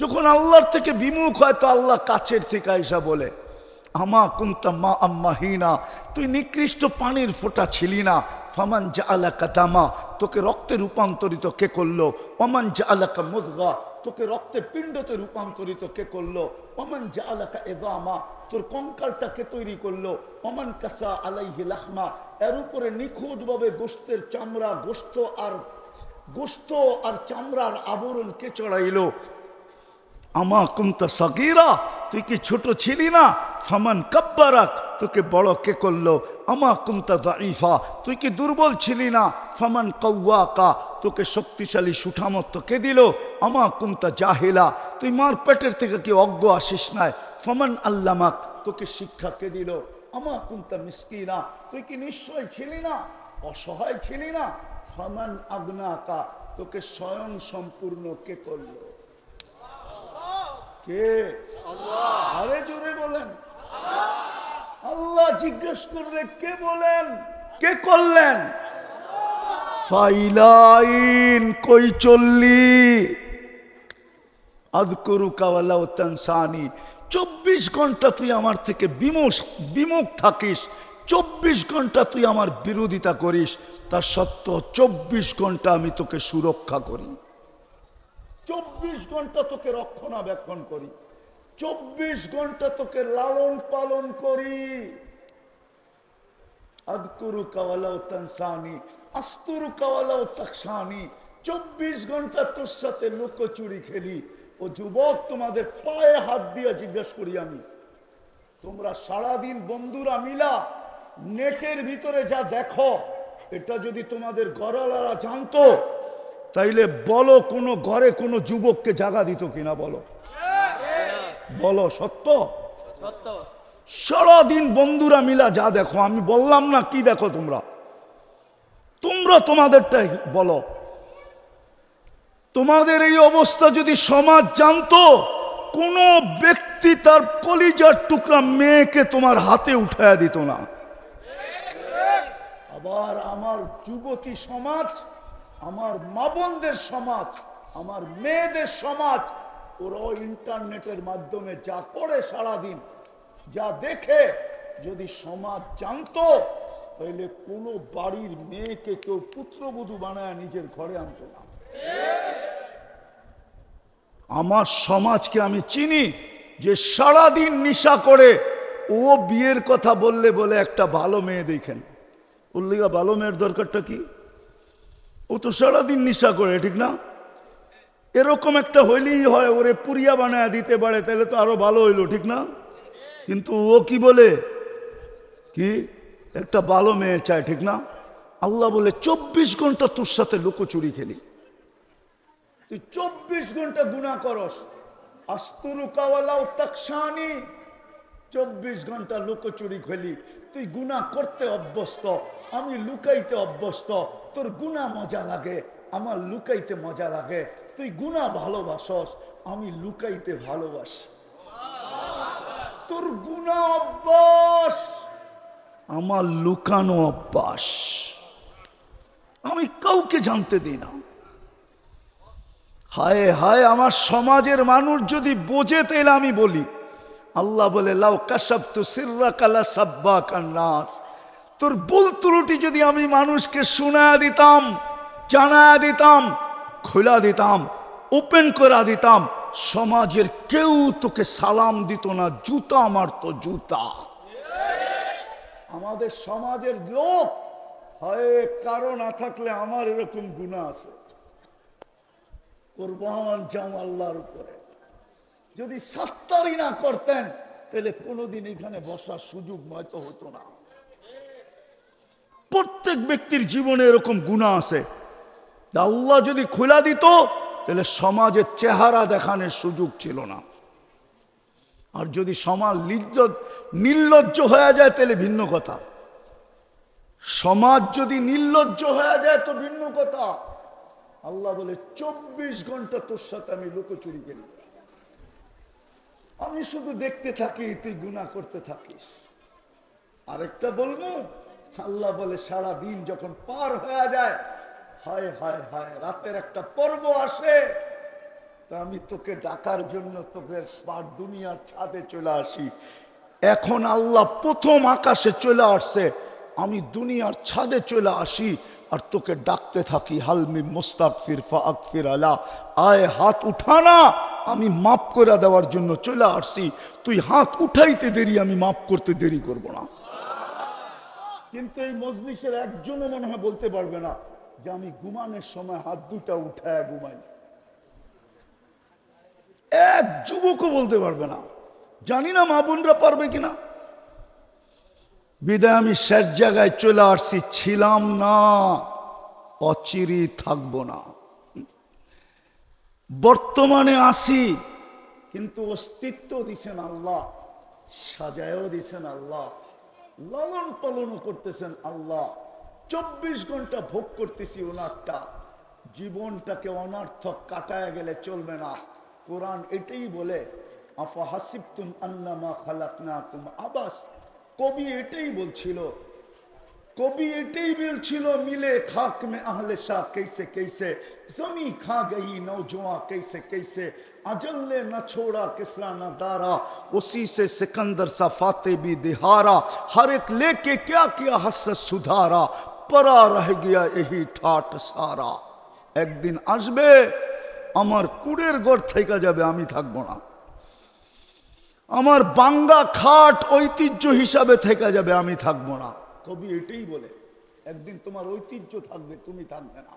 যখন আল্লাহর থেকে বিমুখ হয়, তো আল্লাহ কাছের থেকে আইসা বলে, আমা কুন্তা মা আম্মা হিনা, তুই নিকৃষ্ট পানির ফোঁটা ছিলি না। ফামান জা আলাকা দামা, তোকে রক্তে রূপান্তরিত কে করল? অমান জা আলাকা মুদগা, তোকে রক্তে পিণ্ডতে রূপান্তরিত কে করল? অমান জা আলাকা এদামা, তোর কঙ্কালটা কে তৈরি করল? অমান কাসা আলাইহি লাহমা, এর উপরে নিখুঁতভাবে গোস্তের চামড়া গোস্ত আর গোস্ত আর চামড়ার আবরণ কে চড়াইলো? আমা কুমতা সগিরা, তুই কি ছোট ছিলি না? ফামান কাব্বারাক, তোকে বড় কে করল? আমা কুমতা দাইফা তুই কি দুর্বল ছিলি না? ফামান কৌয়াকা তোকে শক্তিশালী সুঠামত্ব কে দিল? আমা কুমতা জাহিলা, তুই মার পেটের থেকে কি অজ্ঞ আসিস নাই? ফমান আল্লামাক, তোকে শিক্ষা কে দিল? আমা কুমতা মিসকিনা, তুই কি নিশ্চয় ছিলি না? অসহায় ছিলি না? ফমান আগ্নাকা, তোকে স্বয়ং সম্পূর্ণ কে করল? কে? আরে জোরে বলেন। আল্লাহ জিজ্ঞেস করলে কে বলেন? কে করলেন? ফাইলাইন কই চল্লি? আদকুরু কাওয়ালা তানসানি চব্বিশ ঘণ্টা তুই আমার থেকে বিমুখ বিমুখ থাকিস। চব্বিশ ঘণ্টা তুই আমার বিরোধিতা করিস। তার সত্ত্বেও চব্বিশ ঘণ্টা আমি তোকে সুরক্ষা করি। চব্বিশ ঘণ্টা তোকে রক্ষণাবেক্ষণ করি। চব্বিশ ঘণ্টা তোকে লালন পালন করি। চব্বিশ ঘণ্টা তোর সাথে লুকোচুরি খেলি। ও যুবক, তোমাদের পায়ে হাত দিয়ে জিজ্ঞেস করি আমি, তোমরা সারাদিন বন্ধুরা মিলা নেটের ভিতরে যা দেখো, এটা যদি তোমাদের গড়ালারা জানতো তাইলে বলো কোনো ঘরে কোনো যুবককে জাগা দিত কিনা বলো। বলো সত্য? সারাদিন বন্ধুরা মিলা যা দেখো আমি বললাম না কি দেখো তোমরা? তোমরা তোমাদেরটাই বলো। তোমাদের এই অবস্থা যদি সমাজ জানতো কোন ব্যক্তি তার কলিজার টুকরা মেয়েকে তোমার হাতে উঠায়া দিত না। আবার আমার যুবতী সমাজ আমার মা বোনদের সমাজ, আমার মেয়েদের সমাজ, ওরা ইন্টারনেটের মাধ্যমে যা করে সারাদিন, যা দেখে, যদি সমাজ জানতো, তাহলে কোনো বাড়ির মেয়েকে কেউ পুত্রবধূ বানায় নিজের ঘরে আনতো না। আমার সমাজকে আমি চিনি, যে সারাদিন নিশা করে, ও বিয়ের কথা বললে বলে একটা ভালো মেয়ে দেখেন। উল্লিগা ভালো মেয়ের দরকারটা কি? ও তো সারাদিন নিশা করে, ঠিক না? এরকম একটা হইলেই হয়, ওরে পুরিয়া বানায় দিতে পারে, তাহলে তো আরও ভালো হইল, ঠিক না? কিন্তু ও কি বলে? কি? একটা ভালো মেয়ে চায়, ঠিক না? আল্লাহ বলে, চব্বিশ ঘণ্টা তোর সাথে লুকোচুরি খেলি। তুই চব্বিশ ঘণ্টা গুণা করস। আস্তুরু কাওয়ালাও তাকসানি চব্বিশ ঘণ্টা লুকোচুরি খেলি। তুই গুণা করতে অভ্যস্ত, আমি লুকাইতে অভ্যস্ত, তোর গুণা মজা লাগে, আমার লুকাইতে মজা লাগে। তুই গুণা ভালোবাসস, আমি লুকাইতে ভালোবাসি। তোর গুণা অভ্যাস, আমার লুকানো অভ্যাস। আমি কাউকে জানতে দিই না। হায় হায়, আমার সমাজের মানুষ যদি বোঝে, তাহলে আমি বলি। আল্লাহ বলে, লাউ কাসাব তো সিররা কালা সাব্বা কান্নাস তোর ভুল ত্রুটি যদি আমি মানুষকে শোনা দিতাম জানা দিতাম, খোলা দিতাম, ওপেন করা দিতাম, সমাজের কেউ তোকে সালাম দিত না, জুতা মারতো জুতা। আমাদের সমাজের লোক হয় কারও না থাকলে আমার এরকম গুণা আছে। কোরবান জাম আল্লাহর উপরে। যদি সাত্তারি না করতেন, তাহলে কোনোদিন এখানে বসার সুযোগ হয়তো হতো না। প্রত্যেক ব্যক্তির জীবনে এরকম গুণা আছে। আল্লাহ যদি খোলা দিত, তাহলে সমাজের চেহারা দেখানোর সুযোগ ছিল না। আর যদি সমাজ নির্লজ্জ নির্লজ্জ হয়ে যায়, তাহলে ভিন্ন কথা। সমাজ যদি নির্লজ্জ হয়ে যায়, তো ভিন্ন কথা। আল্লাহ বলে, চব্বিশ ঘণ্টা তোর সাথে আমি লুকোচুরি করি। আমি শুধু দেখতে থাকি, তুই গুণা করতে থাকিস। আরেকটা বলব, আল্লাহ বলে সারা দিন যখন পার হয়ে যায়, হায় হায় হায়, রাতের একটা পর্ব আসে। তা আমি তোকে ডাকার জন্য তোকে পার দুনিয়ার ছাদে চলে আসি। এখন আল্লাহ প্রথম আকাশে চলে আসছে, আমি দুনিয়ার ছাদে চলে আসি আর তোকে ডাকতে থাকি হালমি মোস্তাক মুস্তাকফির ফাকফির আলা। আয়, হাত উঠানা আমি মাফ করে দেওয়ার জন্য চলে আসছি। তুই হাত উঠাইতে দেরি, আমি মাফ করতে দেরি করব না। কিন্তু এই মজলিসের একজনও মনে হয় বলতে পারবে না যে আমি ঘুমানোর সময় হাত দুটা উঠায় ঘুমাই। এক যুবকও বলতে পারবে না। জানি না মা বোনরা পারবে কিনা। বিদায়, আমি শেষ জায়গায় চলে আসছি। ছিলাম না অচিরি থাকব না। বর্তমানে আসি। কিন্তু অস্তিত্ব দিছেন আল্লাহ, সাজায়ও দিছেন আল্লাহ, লালন পালনও করতেছেন আল্লাহ। চব্বিশ ঘণ্টা ভোগ করতেছি ওনারটা। জীবনটাকে অনার্থক কাটায় গেলে চলবে না। কোরআন এটাই বলে আফা হাসিবতুম আন্নামা খালাকনা তুম আবাস। কবি এটাই বলছিল कभी एटे बिल छिलो मिले खाक में अहले शाह कैसे कैसे जमी खा गई नौजवान कैसे कैसे अजल ने न छोड़ा किसरा न दारा उसी से सिकंदर सा फाते भी दिहारा हर एक लेके क्या किया हसत सुधारा परा रह गया यही ঠাট সারা একদিন আসবে আমার কুড়ের ঘর থেকে যাবে আমি থাকবো না আমার বাঙ্গা খাট ঐতিহ্য হিসাবে থেকে যাবে আমি থাকবো না কবি এটাই বলে একদিন তোমার ঐতিহ্য থাকবে তুমি থাকবে না।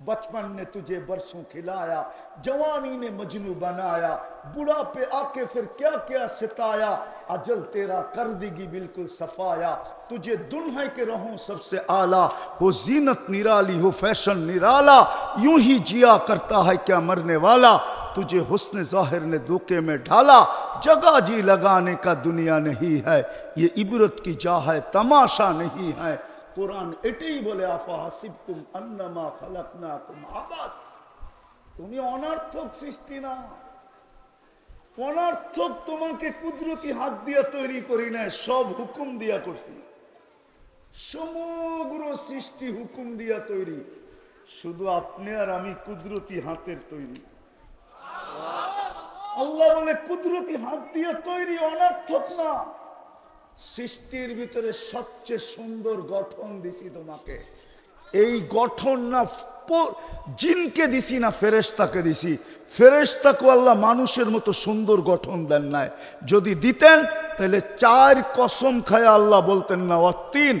बचपन ने तुझे बरसों खिलाया, जवानी ने मजनू बनाया, बुढ़ापे आके फिर क्या क्या सिताया, अजल तेरा कर देगी बिल्कुल सफाया। तुझे दुल्हे के रहो सबसे आला, हो जीनत निराली, हो फ़ैशन निराला, यूँ ही जिया करता है क्या मरने वाला। तुझे हुस्न ज़ाहिर ने धोखे में ढाला, जगह जी लगाने का दुनिया नहीं है, ये इबरत की जा है, तमाशा नहीं है। কোরআন এটাই বলে আবাস। তুমি অনার্থক সৃষ্টি না। অনার্থক তোমাকে কুদরতি হাত দিয়া তৈরি করি না সব হুকুম দিয়া করছি। সমগ্র সৃষ্টি হুকুম দিয়া তৈরি। শুধু আপনি আর আমি কুদরতি হাতের তৈরি। আল্লাহ বলে, কুদরতি হাত দিয়ে তৈরি, অনার্থক না। সৃষ্টির ভিতরে সবচেয়ে সুন্দর গঠন দিছি তোমাকে। এই গঠন না জিনকে দিছি না, ফেরেশতাকে দিছি। ফেরেশতাকে আল্লাহ মানুষের মতো সুন্দর গঠন দেন নাই। যদি দিতেন, তাহলে চার কসম খায় আল্লাহ বলতেন না অতিন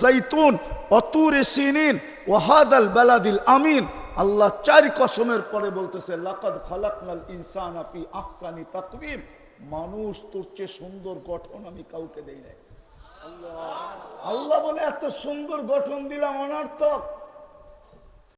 জৈতুন অতুর সিনিন, ওয়াহাদাল বেলাদিল আমিন। আল্লাহ চার কসমের পরে বলতেছে, লাকাদ খালাকনাল ইনসান ফি আহসানি তাকবীম মানুষ তোর চেয়ে সুন্দর গঠন আমি কাউকে দেই নাই। আল্লাহ বলে এত সুন্দর গঠন দিলাম অনার্থক।